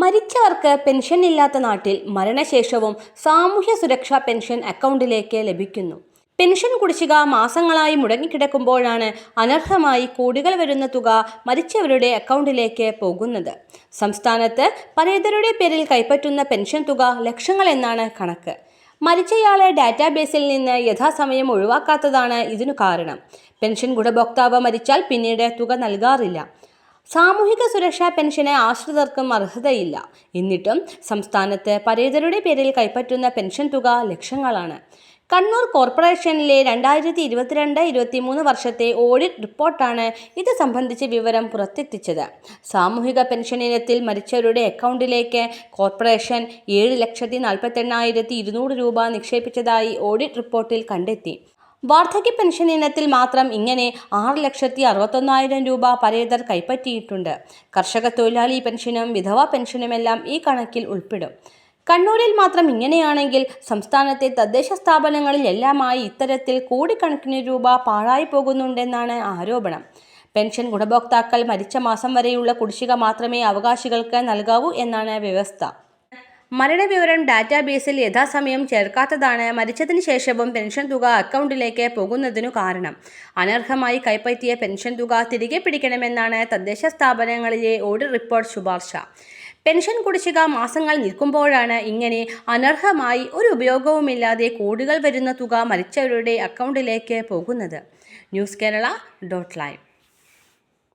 മരിച്ചവർക്ക് പെൻഷൻ ഇല്ലാത്ത നാട്ടിൽ മരണശേഷവും സാമൂഹ്യ സുരക്ഷാ പെൻഷൻ അക്കൗണ്ടിലേക്ക് ലഭിക്കുന്നു. പെൻഷൻ കുടിശ്ശിക മാസങ്ങളായി മുടങ്ങിക്കിടക്കുമ്പോഴാണ് അനർഹമായി കോടികൾ വരുന്ന തുക മരിച്ചവരുടെ അക്കൗണ്ടിലേക്ക് പോകുന്നത്. സംസ്ഥാനത്ത് പരേതരുടെ പേരിൽ കൈപ്പറ്റുന്ന പെൻഷൻ തുക ലക്ഷങ്ങളെന്നാണ് കണക്ക്. മരിച്ചയാളെ ഡാറ്റാബേസിൽ നിന്ന് യഥാസമയം ഒഴിവാക്കാത്തതാണ് ഇതിനു കാരണം. പെൻഷൻ ഗുണഭോക്താവ് മരിച്ചാൽ പിന്നീട് തുക നൽകാറില്ല. സാമൂഹിക സുരക്ഷാ പെൻഷന് ആശ്രിതർക്കും അർഹതയില്ല. എന്നിട്ടും സംസ്ഥാനത്ത് പരേതരുടെ പേരിൽ കൈപ്പറ്റുന്ന പെൻഷൻ തുക ലക്ഷങ്ങളാണ്. കണ്ണൂർ കോർപ്പറേഷനിലെ രണ്ടായിരത്തി ഇരുപത്തിരണ്ട് ഇരുപത്തിമൂന്ന് വർഷത്തെ ഓഡിറ്റ് റിപ്പോർട്ടാണ് ഇത് സംബന്ധിച്ച വിവരം പുറത്തെത്തിച്ചത്. സാമൂഹിക പെൻഷൻ ഇനത്തിൽ മരിച്ചവരുടെ അക്കൗണ്ടിലേക്ക് കോർപ്പറേഷൻ ഏഴ് ലക്ഷത്തി നാൽപ്പത്തെണ്ണായിരത്തി ഇരുന്നൂറ് രൂപ നിക്ഷേപിച്ചതായി ഓഡിറ്റ് റിപ്പോർട്ടിൽ കണ്ടെത്തി. വാർദ്ധക്യ പെൻഷൻ ഇനത്തിൽ മാത്രം ഇങ്ങനെ ആറ് ലക്ഷത്തി അറുപത്തൊന്നായിരം രൂപ പരേതർ കൈപ്പറ്റിയിട്ടുണ്ട്. കർഷക തൊഴിലാളി പെൻഷനും വിധവാ പെൻഷനുമെല്ലാം ഈ കണക്കിൽ ഉൾപ്പെടും. കണ്ണൂരിൽ മാത്രം ഇങ്ങനെയാണെങ്കിൽ സംസ്ഥാനത്തെ തദ്ദേശ സ്ഥാപനങ്ങളിൽ എല്ലാമായി ഇത്തരത്തിൽ കോടിക്കണക്കിന് രൂപ പാഴായി പോകുന്നുണ്ടെന്നാണ് ആരോപണം. പെൻഷൻ ഗുണഭോക്താക്കൾ മരിച്ച മാസം വരെയുള്ള കുടിശ്ശിക മാത്രമേ അവകാശികൾക്ക് നൽകാവൂ എന്നാണ് വ്യവസ്ഥ. മരണവിവരം ഡാറ്റാബേസിൽ യഥാസമയം ചേർക്കാത്തതാണ്. മരിച്ചതിന് ശേഷവും പെൻഷൻ തുക അക്കൗണ്ടിലേക്ക് പോകുന്നതിനു കാരണം. അനർഹമായി കൈപ്പറ്റിയ പെൻഷൻ തുക തിരികെ പിടിക്കണമെന്നാണ് തദ്ദേശ സ്ഥാപനങ്ങളിലെ ഓഡിറ്റ് റിപ്പോർട്ട് ശുപാർശ. പെൻഷൻ കുടിശ്ശിക മാസങ്ങൾ നിൽക്കുമ്പോഴാണ് ഇങ്ങനെ അനർഹമായി ഒരു ഉപയോഗവുമില്ലാതെ കോടികൾ വരുന്ന തുക മരിച്ചവരുടെ അക്കൗണ്ടിലേക്ക് പോകുന്നത്. News Kerala dot live.